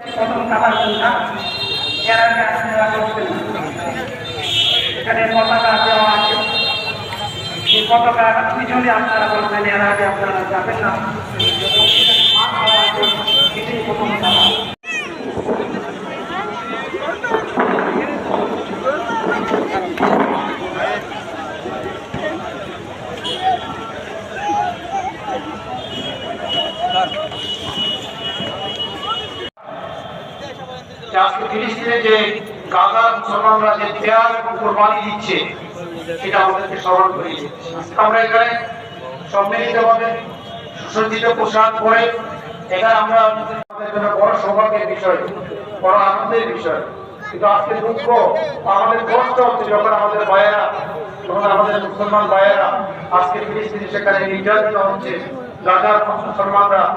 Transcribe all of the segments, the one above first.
প্রথম কাতার কোনটা এর আগে আপনারা করতেন এখানে পতাকা দেওয়া আছে পিছনে আপনারা বলবেন এর আগে আপনারা যাবেন না এটাই প্রথম কাতার বড় আনন্দের বিষয়। কিন্তু আজকে আমাদের কষ্ট যখন আমাদের ভাইয়েরা, যখন আমাদের মুসলমান ভাইয়েরা আজকে ফিলিস্তিনে সেখানে নির্যাতিত হচ্ছে। গাজার মুসলমানরা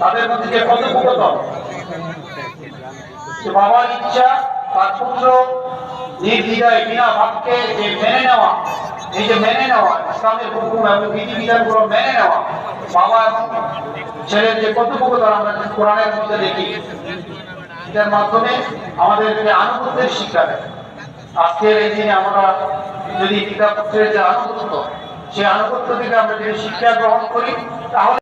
তাদের যে বাবার ইচ্ছা, তার পুত্র নির্দ্বিধায় বিনা বাক্যে যে মেনে নেওয়া, এই যে মেনে নেওয়া, ইসলামের হুকুম এবং বিধিবিধানগুলো মেনে নেওয়া ছেলের যে আমরা কোরআনের মধ্যে দেখি। এটার মাধ্যমে আমাদেরকে আনুগত্যের শিক্ষা দেয়। আজকের এই দিনে আমরা যদি পিতা পুত্রের যে আনুগত্য, সেই আনুগত্য থেকে আমরা যদি শিক্ষা গ্রহণ করি, তাহলে